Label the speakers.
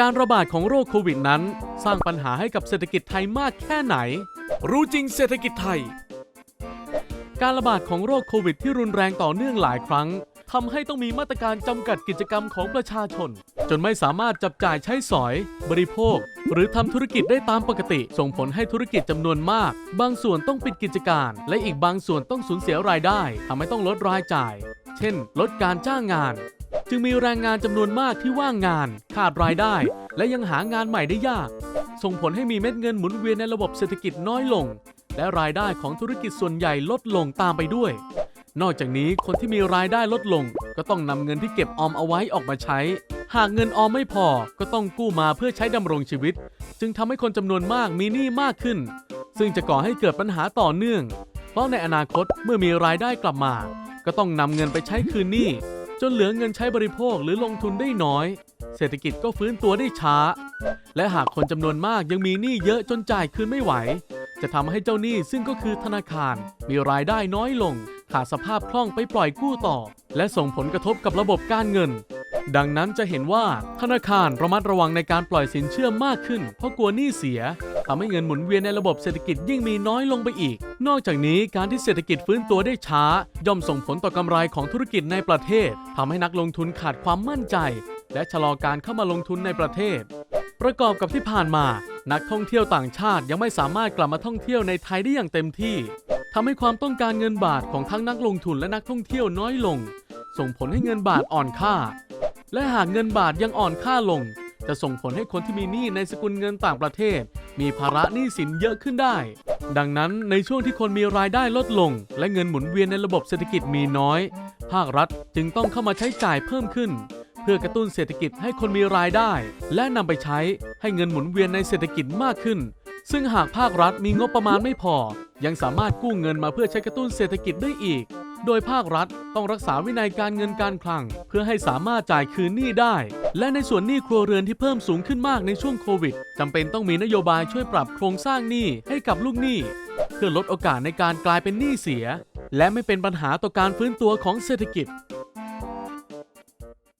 Speaker 1: การระบาดของโรคโควิดนั้น สร้างปัญหาให้กับเศรษฐกิจไทยมากแค่ไหน รู้จริงเศรษฐกิจไทย การระบาดของโรคโควิดที่รุนแรงต่อเนื่องหลายครั้งทำให้ต้องมีมาตรการจำกัดกิจกรรมของประชาชน จนไม่สามารถจับจ่ายใช้สอย บริโภค หรือทำธุรกิจได้ตามปกติ ส่งผลให้ธุรกิจจำนวนมาก บางส่วนต้องปิดกิจการ และอีกบางส่วนต้องสูญเสียรายได้ทำให้ต้องลดรายจ่าย เช่น ลดการจ้างงาน จึงมีแรงงานจำนวนมากที่ว่างงาน ขาดรายได้ และยังหางานใหม่ได้ยาก ส่งผลให้มีเม็ดเงินหมุนเวียนในระบบเศรษฐกิจน้อยลง และรายได้ของธุรกิจส่วนใหญ่ลดลงตามไปด้วย นอกจากนี้คนที่มีรายได้ลดลง ก็ต้องนำเงินที่เก็บออมเอาไว้ออกมาใช้ หากเงินออมไม่พอก็ต้องกู้มาเพื่อใช้ดำรงชีวิต จึงทำให้คนจำนวนมากมีหนี้มากขึ้น ซึ่งจะก่อให้เกิดปัญหาต่อเนื่อง เพราะในอนาคตเมื่อมีรายได้กลับมา ก็ต้องนำเงินไปใช้คืนหนี้ นเหลือเงินใช้บริโภคหรือลงทุนได้น้อย เศรษฐกิจก็ฟื้นตัวได้ช้า และหากคนจำนวนมากยังมีหนี้เยอะจนจ่ายคืนไม่ไหว จะทำให้เจ้าหนี้ซึ่งก็คือธนาคาร มีรายได้น้อยลง ขาดสภาพคล่องไปปล่อยกู้ต่อ และส่งผลกระทบกับระบบการเงิน ดังนั้นจะเห็นว่าธนาคารระมัดระวังในการปล่อยสินเชื่อมากขึ้น เพราะกลัวหนี้เสียทำให้เงินหมุนเวียนในระบบเศรษฐกิจยิ่งมีน้อยลงไปอีก นอกจากนี้การที่เศรษฐกิจฟื้นตัวได้ช้า ย่อมส่งผลต่อกำไรของธุรกิจในประเทศทำให้นักลงทุนขาดความมั่นใจ และชะลอการเข้ามาลงทุนในประเทศ ประกอบกับที่ผ่านมา นักท่องเที่ยวต่างชาติยังไม่สามารถกลับมาท่องเที่ยวในไทยได้อย่างเต็มที่ทำให้ความต้องการเงินบาทของทั้งนักลงทุนและนักท่องเที่ยวน้อยลง ส่งผลให้เงินบาทอ่อนค่า และหากเงินบาทยังอ่อนค่าลง จะส่งผลให้คนที่มีหนี้ในสกุลเงินต่างประเทศ มีภาระหนี้สินเยอะขึ้นได้ ดังนั้นในช่วงที่คนมีรายได้ลดลง และเงินหมุนเวียนในระบบเศรษฐกิจมีน้อย ภาครัฐจึงต้องเข้ามาใช้จ่ายเพิ่มขึ้น เพื่อกระตุ้นเศรษฐกิจให้คนมีรายได้ และนำไปใช้ให้เงินหมุนเวียนในเศรษฐกิจมากขึ้น ซึ่งหากภาครัฐมีงบประมาณไม่พอ ยังสามารถกู้เงินมาเพื่อใช้กระตุ้นเศรษฐกิจได้อีก โดยภาครัฐต้องรักษาวินัยการเงินการคลัง เพื่อให้สามารถจ่ายคืนหนี้ได้ และในส่วนหนี้ครัวเรือนที่เพิ่มสูงขึ้นมากในช่วงโควิดจำเป็นต้องมีนโยบายช่วยปรับโครงสร้างหนี้ให้กับลูกหนี้ เพื่อลดโอกาสในการกลายเป็นหนี้เสีย และไม่เป็นปัญหาต่อการฟื้นตัวของเศรษฐกิจ